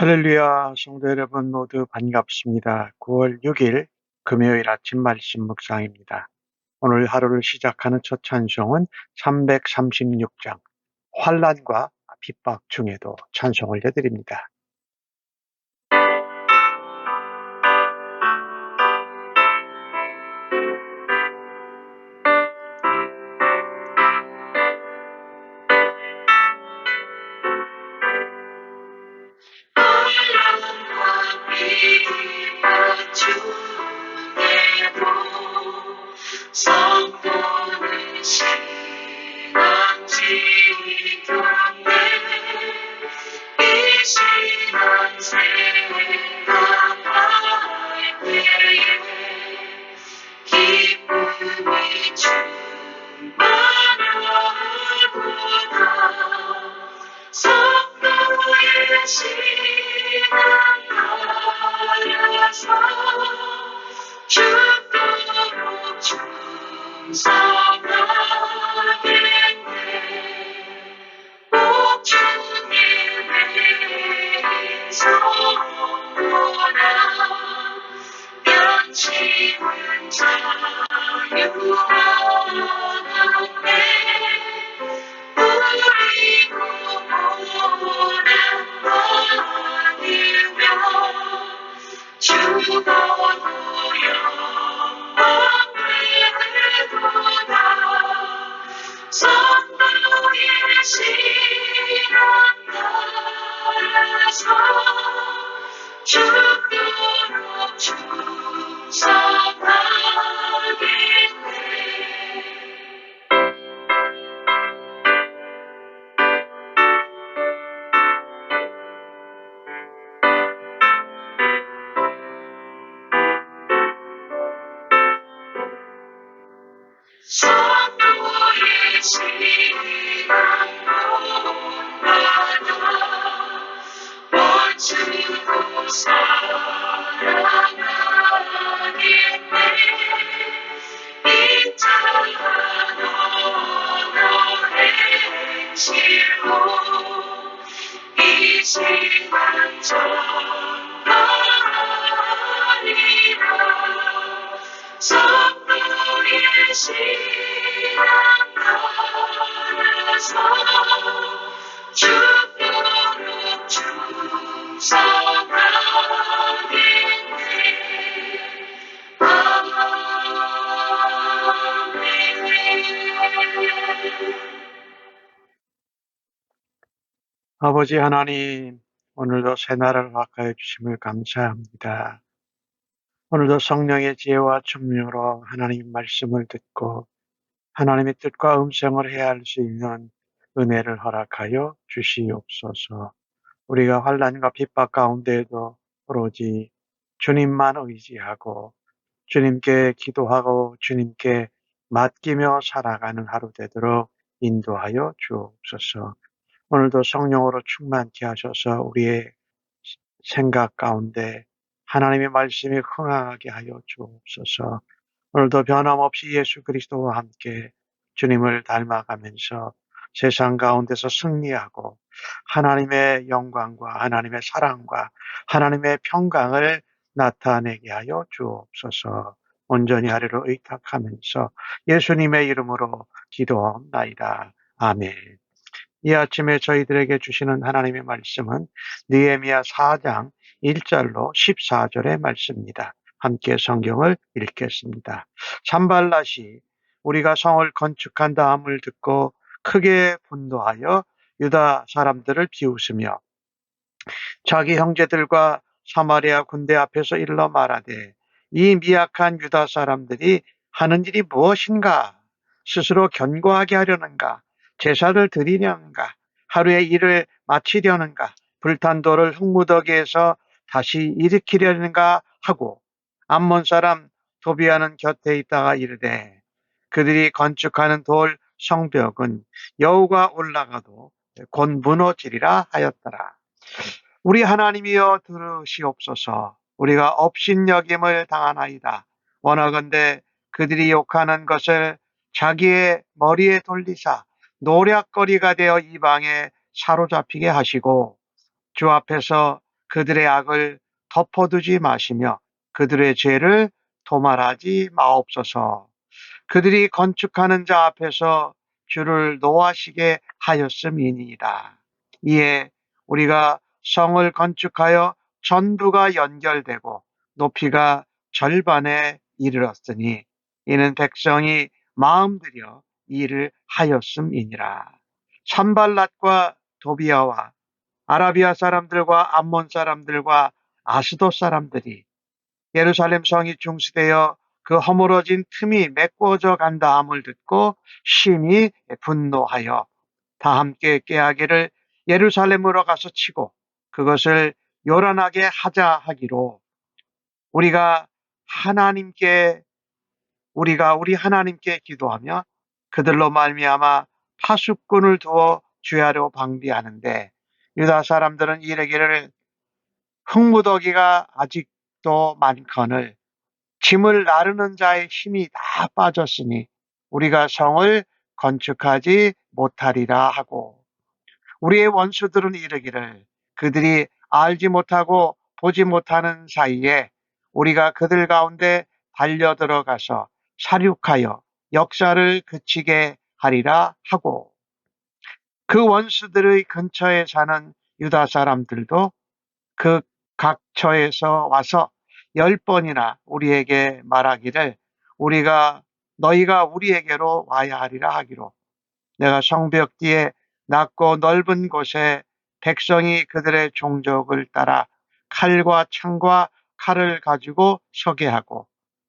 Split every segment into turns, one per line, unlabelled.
할렐루야, 성도 여러분 모두 반갑습니다. 9월 6일 금요일 아침 말씀 묵상입니다. 오늘 하루를 시작하는 첫 찬송은 336장, 환란과 핍박 중에도 찬송을 해드립니다.
신
아버지 하나님, 오늘도 새날을 허락하여 주심을 감사합니다. 오늘도 성령의 지혜와 충명으로 하나님 말씀을 듣고 하나님의 뜻과 음성을 헤아릴 수 있는 은혜를 허락하여 주시옵소서. 우리가 환란과 핍박 가운데에도 오로지 주님만 의지하고 주님께 기도하고 주님께 맡기며 살아가는 하루 되도록 인도하여 주옵소서. 오늘도 성령으로 충만케 하셔서 우리의 생각 가운데 하나님의 말씀이 흥하게 하여 주옵소서. 오늘도 변함없이 예수 그리스도와 함께 주님을 닮아가면서 세상 가운데서 승리하고 하나님의 영광과 하나님의 사랑과 하나님의 평강을 나타내게 하여 주옵소서. 온전히 하리로 의탁하면서 예수님의 이름으로 기도하옵나이다. 아멘. 이 아침에 저희들에게 주시는 하나님의 말씀은 느헤미야 4장 1절로 14절의 말씀입니다. 함께 성경을 읽겠습니다. 산발랏이 우리가 성을 건축한 다음을 듣고 크게 분노하여 유다 사람들을 비웃으며 자기 형제들과 사마리아 군대 앞에서 일러 말하되 이 미약한 유다 사람들이 하는 일이 무엇인가 스스로 견고하게 하려는가 제사를 드리려는가 하루의 일을 마치려는가 불탄 돌을 흙무더기에서 다시 일으키려는가 하고 암몬 사람 도비아는 곁에 있다가 이르되 그들이 건축하는 돌 성벽은 여우가 올라가도 곧 무너지리라 하였더라. 우리 하나님이여 들으시옵소서. 우리가 업신여김을 당하나이다. 원하건대 그들이 욕하는 것을 자기의 머리에 돌리사 노략거리가 되어 이방에 사로잡히게 하시고 주 앞에서 그들의 악을 덮어두지 마시며 그들의 죄를 도말하지 마옵소서. 그들이 건축하는 자 앞에서 주를 노하시게 하였음이니이다. 이에 우리가 성을 건축하여 전부가 연결되고 높이가 절반에 이르렀으니 이는 백성이 마음 들여 일을 하였음이니라. 산발랏과 도비아와 아라비아 사람들과 암몬 사람들과 아스도 사람들이 예루살렘 성이 중수되어 그 허물어진 틈이 메꿔져 간다함을 듣고 심히 분노하여 다 함께 깨하기를 예루살렘으로 가서 치고 그것을 요란하게 하자 하기로 우리가 하나님께 우리가 우리 하나님께 기도하며 그들로 말미암아 파수꾼을 두어 주야로 방비하는데 유다 사람들은 이르기를 흙무더기가 아직도 많거늘 짐을 나르는 자의 힘이 다 빠졌으니 우리가 성을 건축하지 못하리라 하고 우리의 원수들은 이르기를 그들이 알지 못하고 보지 못하는 사이에 우리가 그들 가운데 달려 들어가서 사륙하여 역사를 그치게 하리라 하고 그 원수들의 근처에 사는 유다 사람들도 그 각처에서 와서 열 번이나 우리에게 말하기를 우리가 너희가 우리에게로 와야 하리라 하기로 내가 성벽 뒤에 낮고 넓은 곳에 백성이 그들의 종족을 따라 칼과 창과 칼을 가지고 서게 하고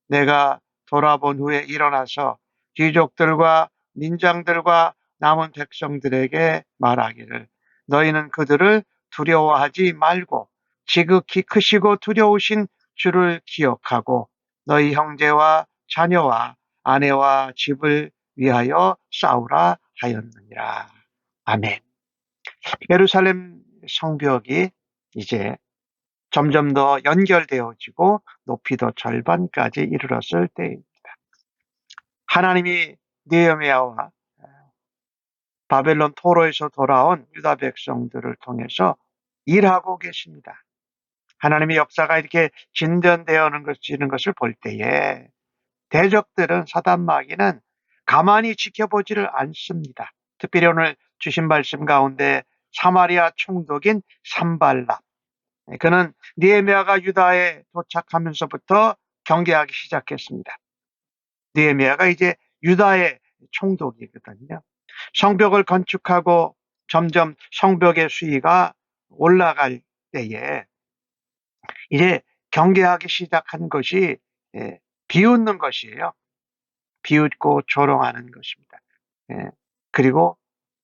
내가 돌아본 후에 일어나서 귀족들과 민장들과 남은 백성들에게 말하기를 너희는 그들을 두려워하지 말고 지극히 크시고 두려우신 주를 기억하고 너희 형제와 자녀와 아내와 집을 위하여 싸우라 하였느니라. 아멘. 예루살렘 성벽이 이제 점점 더 연결되어지고 높이도 절반까지 이르렀을 때입니다. 하나님이 느헤미야와 바벨론 토로에서 돌아온 유다 백성들을 통해서 일하고 계십니다. 하나님의 역사가 이렇게 진전되어는 것을 볼 때에 대적들은 사단 마귀는 가만히 지켜보지를 않습니다. 특별히 오늘 주신 말씀 가운데 사마리아 총독인 산발라 그는 니에미아가 유다에 도착하면서부터 경계하기 시작했습니다. 니에미아가 이제 유다의 총독이거든요. 성벽을 건축하고 점점 성벽의 수위가 올라갈 때에 이제 경계하기 시작한 것이 예, 비웃는 것이에요. 비웃고 조롱하는 것입니다. 예, 그리고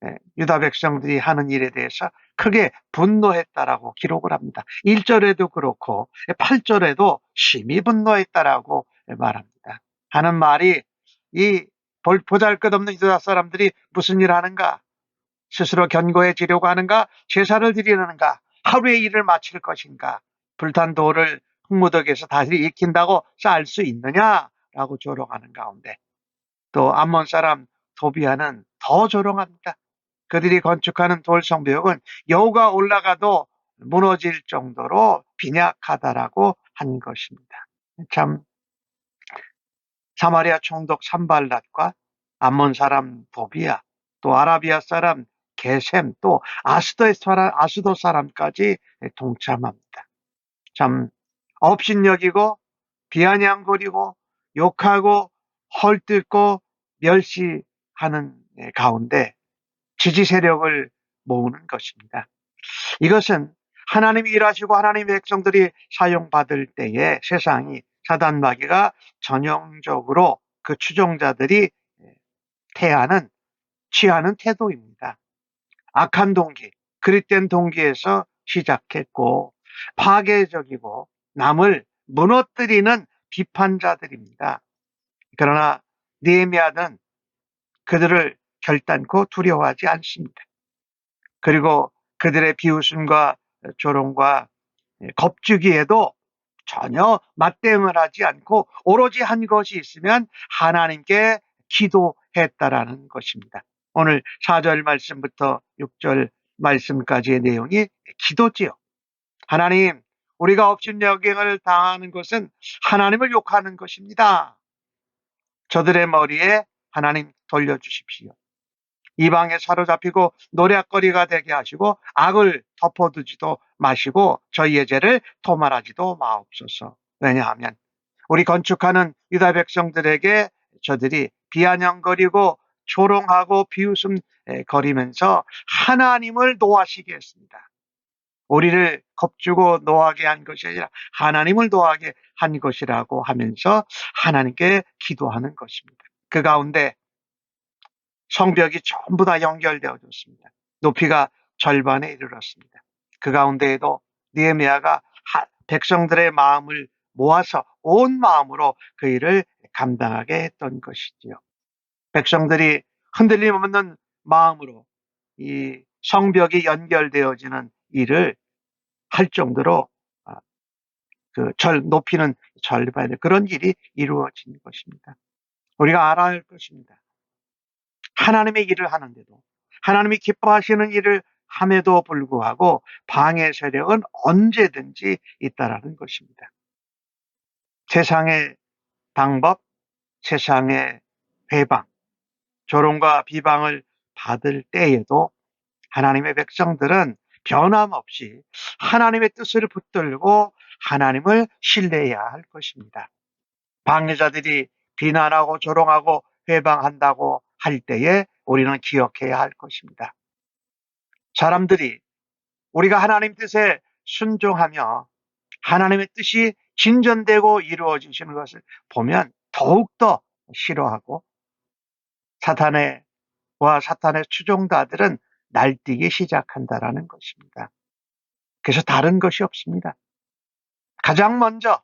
예, 유다 백성들이 하는 일에 대해서 크게 분노했다라고 기록을 합니다. 1절에도 그렇고 8절에도 심히 분노했다라고 말합니다. 하는 말이 이 보잘 것 없는 유다 사람들이 무슨 일 하는가? 스스로 견고해지려고 하는가? 제사를 드리려는가? 하루의 일을 마칠 것인가? 불탄 돌을 흙무더기에서 다시 익힌다고 쌓을 수 있느냐라고 조롱하는 가운데 또 암몬 사람 도비아는 더 조롱합니다. 그들이 건축하는 돌 성벽은 여우가 올라가도 무너질 정도로 빈약하다라고 한 것입니다. 참 사마리아 총독 산발랏과 암몬 사람 도비아 또 아라비아 사람 게셈 또 아스도 사람 아스도 사람까지 동참합니다. 참 업신여기고 비아냥거리고 욕하고 헐뜯고 멸시하는 가운데 지지 세력을 모으는 것입니다. 이것은 하나님이 일하시고 하나님의 백성들이 사용받을 때에 세상이 사단 마귀가 전형적으로 그 추종자들이 태하는 취하는 태도입니다. 악한 동기, 그릇된 동기에서 시작했고 파괴적이고 남을 무너뜨리는 비판자들입니다. 그러나 니에미아는 그들을 결단코 두려워하지 않습니다. 그리고 그들의 비웃음과 조롱과 겁주기에도 전혀 맞대응을 하지 않고 오로지 한 것이 있으면 하나님께 기도했다라는 것입니다. 오늘 4절 말씀부터 6절 말씀까지의 내용이 기도지요. 하나님, 우리가 업신여경을 당하는 것은 하나님을 욕하는 것입니다. 저들의 머리에 하나님 돌려주십시오. 이방에 사로잡히고 노략거리가 되게 하시고 악을 덮어두지도 마시고 저희의 죄를 도말하지도 마옵소서. 왜냐하면 우리 건축하는 유다 백성들에게 저들이 비아냥거리고 조롱하고 비웃음 거리면서 하나님을 노하시게 했습니다. 우리를 겁주고 노하게 한 것이 아니라 하나님을 노하게 한 것이라고 하면서 하나님께 기도하는 것입니다. 그 가운데 성벽이 전부 다 연결되어졌습니다. 높이가 절반에 이르렀습니다. 그 가운데에도 니에미아가 백성들의 마음을 모아서 온 마음으로 그 일을 감당하게 했던 것이지요. 백성들이 흔들림 없는 마음으로 이 성벽이 연결되어지는 일을 할 정도로 그 절 높이는 절반에 그런 일이 이루어진 것입니다. 우리가 알아야 할 것입니다. 하나님의 일을 하는데도 하나님이 기뻐하시는 일을 함에도 불구하고 방해 세력은 언제든지 있다라는 것입니다. 세상의 방법, 세상의 회방, 조롱과 비방을 받을 때에도 하나님의 백성들은 변함없이 하나님의 뜻을 붙들고 하나님을 신뢰해야 할 것입니다. 방해자들이 비난하고 조롱하고 회방한다고 할 때에 우리는 기억해야 할 것입니다. 사람들이 우리가 하나님 뜻에 순종하며 하나님의 뜻이 진전되고 이루어지시는 것을 보면 더욱더 싫어하고 사탄의 와 사탄의 추종자들은 날뛰기 시작한다라는 것입니다. 그래서 다른 것이 없습니다. 가장 먼저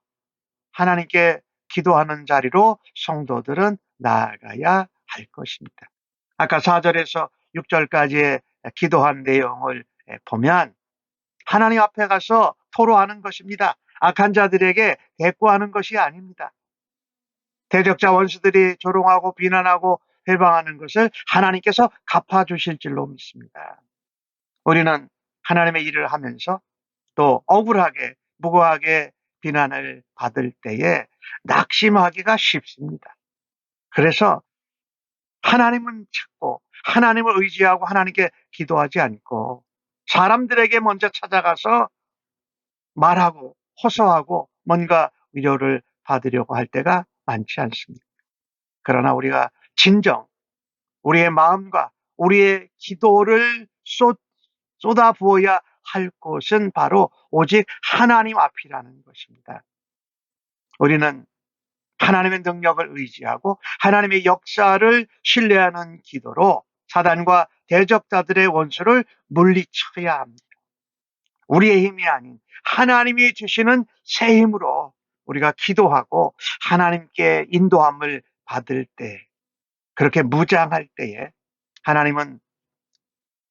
하나님께 기도하는 자리로 성도들은 나아가야 할 것입니다. 아까 4절에서 6절까지의 기도한 내용을 보면 하나님 앞에 가서 토로하는 것입니다. 악한 자들에게 대꾸하는 것이 아닙니다. 대적자 원수들이 조롱하고 비난하고 해방하는 것을 하나님께서 갚아주실 줄로 믿습니다. 우리는 하나님의 일을 하면서 또 억울하게, 무고하게 비난을 받을 때에 낙심하기가 쉽습니다. 그래서 하나님은 찾고 하나님을 의지하고 하나님께 기도하지 않고 사람들에게 먼저 찾아가서 말하고 호소하고 뭔가 위로를 받으려고 할 때가 많지 않습니다. 그러나 우리가 진정 우리의 마음과 우리의 기도를 쏟, 쏟아 부어야 할 곳은 바로 오직 하나님 앞이라는 것입니다. 우리는 하나님의 능력을 의지하고 하나님의 역사를 신뢰하는 기도로 사단과 대적자들의 원수를 물리쳐야 합니다. 우리의 힘이 아닌 하나님이 주시는 새 힘으로 우리가 기도하고 하나님께 인도함을 받을 때 그렇게 무장할 때에 하나님은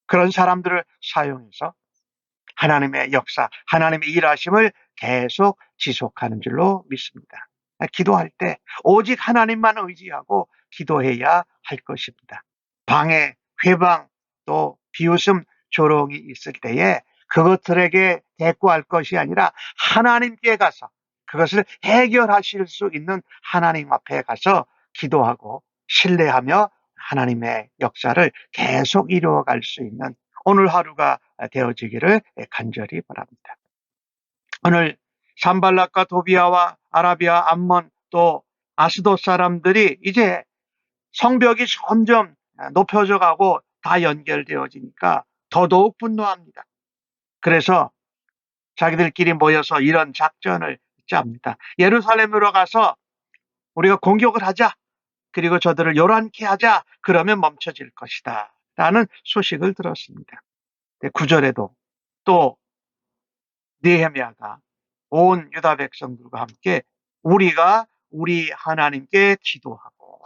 그런 사람들을 사용해서 하나님의 역사, 하나님의 일하심을 계속 지속하는 줄로 믿습니다. 기도할 때 오직 하나님만 의지하고 기도해야 할 것입니다. 방해, 회방, 또 비웃음, 조롱이 있을 때에 그것들에게 대꾸할 것이 아니라 하나님께 가서 그것을 해결하실 수 있는 하나님 앞에 가서 기도하고 신뢰하며 하나님의 역사를 계속 이루어갈 수 있는 오늘 하루가 되어지기를 간절히 바랍니다. 오늘 산발락과 도비아와 아라비아, 암몬 또 아스도 사람들이 이제 성벽이 점점 높여져 가고 다 연결되어지니까 더더욱 분노합니다. 그래서 자기들끼리 모여서 이런 작전을 짭니다. 예루살렘으로 가서 우리가 공격을 하자. 그리고 저들을 요란케 하자. 그러면 멈춰질 것이다. 라는 소식을 들었습니다. 9절에도 또 니헤미야가 온 유다 백성들과 함께 우리가 우리 하나님께 기도하고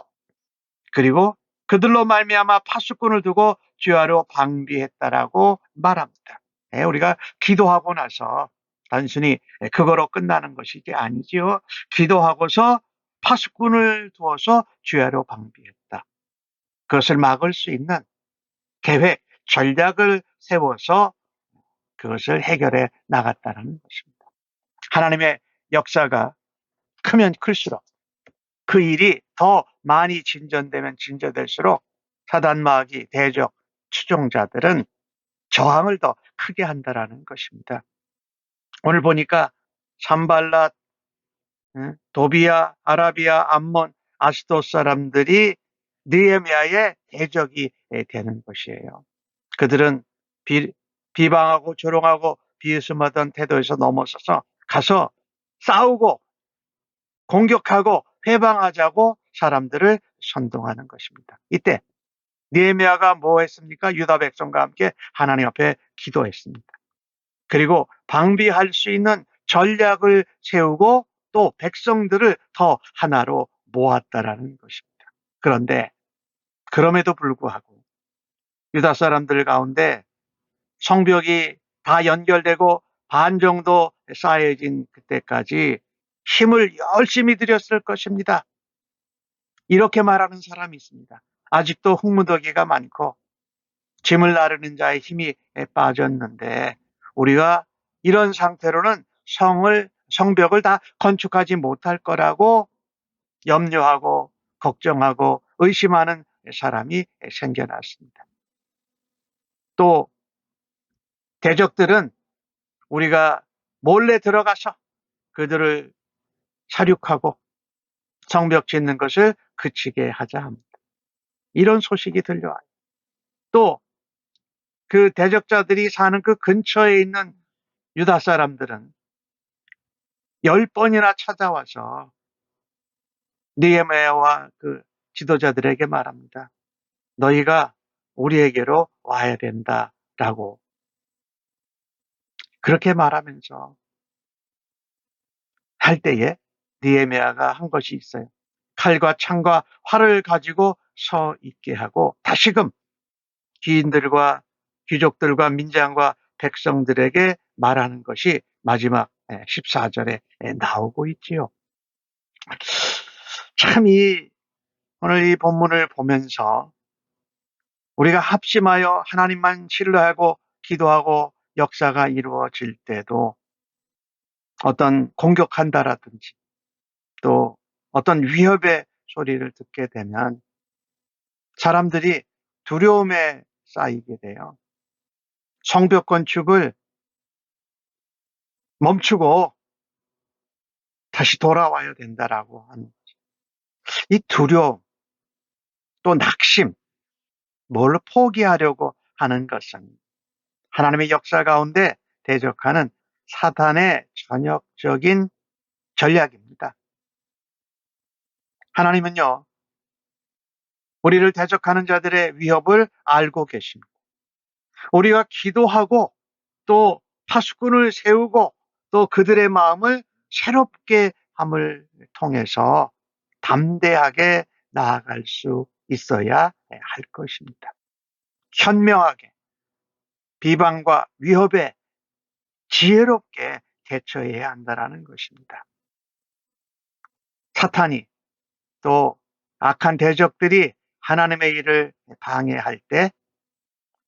그리고 그들로 말미암아 파수꾼을 두고 주하로 방비했다라고 말합니다. 네, 우리가 기도하고 나서 단순히 그거로 끝나는 것이 아니지요. 기도하고서 파수꾼을 두어서 주야로 방비했다. 그것을 막을 수 있는 계획, 전략을 세워서 그것을 해결해 나갔다는 것입니다. 하나님의 역사가 크면 클수록 그 일이 더 많이 진전되면 진전될수록 사단 마귀 대적 추종자들은 저항을 더 크게 한다라는 것입니다. 오늘 보니까 산발랏, 응, 도비아, 아라비아, 암몬, 아스도 사람들이 느헤미야의 대적이 되는 것이에요. 그들은 비, 비방하고 조롱하고 비웃음하던 태도에서 넘어서서 가서 싸우고 공격하고 회방하자고 사람들을 선동하는 것입니다. 이때 느헤미야가 뭐 했습니까? 유다 백성과 함께 하나님 앞에 기도했습니다. 그리고 방비할 수 있는 전략을 세우고 또 백성들을 더 하나로 모았다라는 것입니다. 그런데 그럼에도 불구하고 유다 사람들 가운데 성벽이 다 연결되고 반 정도 쌓여진 그때까지 힘을 열심히 들였을 것입니다. 이렇게 말하는 사람이 있습니다. 아직도 흙무더기가 많고 짐을 나르는 자의 힘이 빠졌는데 우리가 이런 상태로는 성을 성벽을 다 건축하지 못할 거라고 염려하고 걱정하고 의심하는 사람이 생겨났습니다. 또 대적들은 우리가 몰래 들어가서 그들을 사륙하고 성벽 짓는 것을 그치게 하자 합니다. 이런 소식이 들려와요. 또 그 대적자들이 사는 그 근처에 있는 유다 사람들은 열 번이나 찾아와서 니에메와 그 지도자들에게 말합니다. 너희가 우리에게로 와야 된다라고 그렇게 말하면서 할 때에 니에메아가 한 것이 있어요. 칼과 창과 활을 가지고 서 있게 하고 다시금 귀인들과 귀족들과 민장과 백성들에게 말하는 것이 마지막 14절에 나오고 있지요. 참 이 오늘 이 본문을 보면서 우리가 합심하여 하나님만 신뢰하고 기도하고 역사가 이루어질 때도 어떤 공격한다라든지 또 어떤 위협의 소리를 듣게 되면 사람들이 두려움에 쌓이게 돼요. 성벽 건축을 멈추고 다시 돌아와야 된다라고 하는 거죠. 이 두려움, 또 낙심, 뭘 포기하려고 하는 것은 하나님의 역사 가운데 대적하는 사탄의 전역적인 전략입니다. 하나님은요, 우리를 대적하는 자들의 위협을 알고 계십니다. 우리가 기도하고 또 파수꾼을 세우고 또 그들의 마음을 새롭게 함을 통해서 담대하게 나아갈 수 있어야 할 것입니다. 현명하게 비방과 위협에 지혜롭게 대처해야 한다라는 것입니다. 사탄이 또 악한 대적들이 하나님의 일을 방해할 때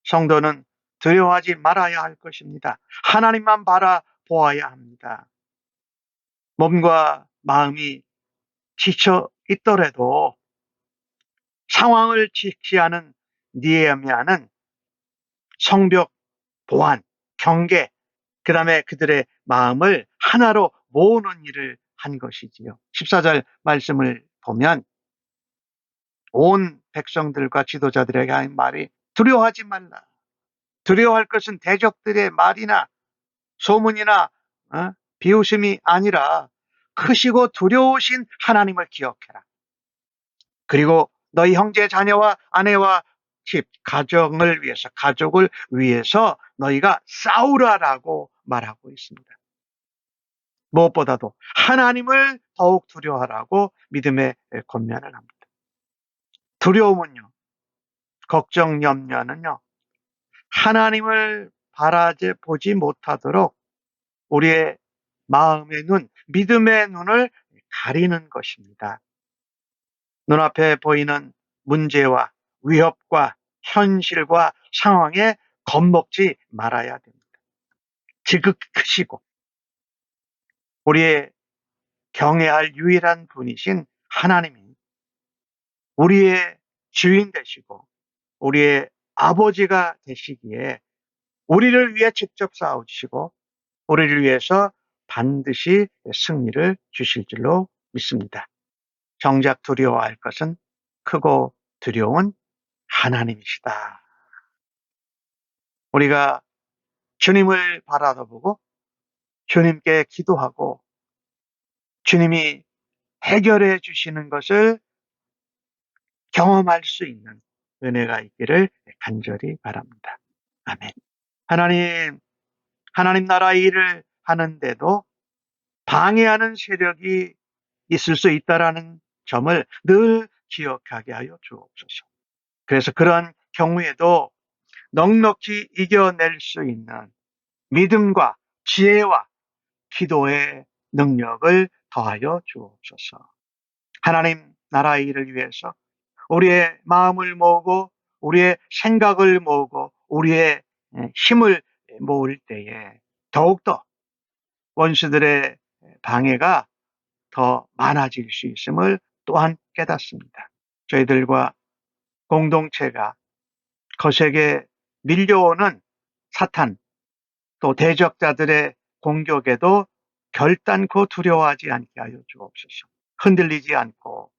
성도는 두려워하지 말아야 할 것입니다. 하나님만 바라보아야 합니다. 몸과 마음이 지쳐 있더라도 상황을 지키하는 니에미아는 성벽 보안, 경계, 그 다음에 그들의 마음을 하나로 모으는 일을 한 것이지요. 14절 말씀을 보면 온 백성들과 지도자들에게 한 말이 두려워하지 말라. 두려워할 것은 대적들의 말이나 소문이나 어? 비웃음이 아니라 크시고 두려우신 하나님을 기억해라. 그리고 너희 형제 자녀와 아내와 집, 가정을 위해서, 가족을 위해서 너희가 싸우라라고 말하고 있습니다. 무엇보다도 하나님을 더욱 두려워하라고 믿음의 권면을 합니다. 두려움은요, 걱정, 염려는요, 하나님을 바라지 보지 못하도록 우리의 마음의 눈, 믿음의 눈을 가리는 것입니다. 눈앞에 보이는 문제와 위협과 현실과 상황에 겁먹지 말아야 됩니다. 지극히 크시고 우리의 경외할 유일한 분이신 하나님이 우리의 주인 되시고 우리의 아버지가 되시기에 우리를 위해 직접 싸우시고 우리를 위해서 반드시 승리를 주실 줄로 믿습니다. 정작 두려워할 것은 크고 두려운 하나님이시다. 우리가 주님을 바라보고 주님께 기도하고 주님이 해결해 주시는 것을 경험할 수 있는 은혜가 있기를 간절히 바랍니다. 아멘. 하나님, 하나님 나라 일을 하는데도 방해하는 세력이 있을 수 있다라는 점을 늘 기억하게 하여 주옵소서. 그래서 그런 경우에도 넉넉히 이겨낼 수 있는 믿음과 지혜와 기도의 능력을 더하여 주옵소서. 하나님 나라의 일을 위해서 우리의 마음을 모으고 우리의 생각을 모으고 우리의 힘을 모을 때에 더욱더 원수들의 방해가 더 많아질 수 있음을 또한 깨닫습니다. 저희들과 공동체가 거세게 밀려오는 사탄 또 대적자들의 공격에도 결단코 두려워하지 않게 하여 주옵소서. 흔들리지 않고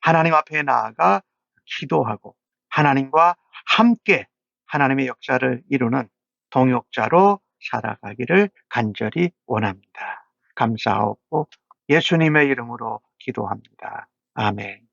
하나님 앞에 나아가 기도하고 하나님과 함께 하나님의 역사를 이루는 동역자로 살아가기를 간절히 원합니다. 감사하고 예수님의 이름으로 기도합니다. 아멘.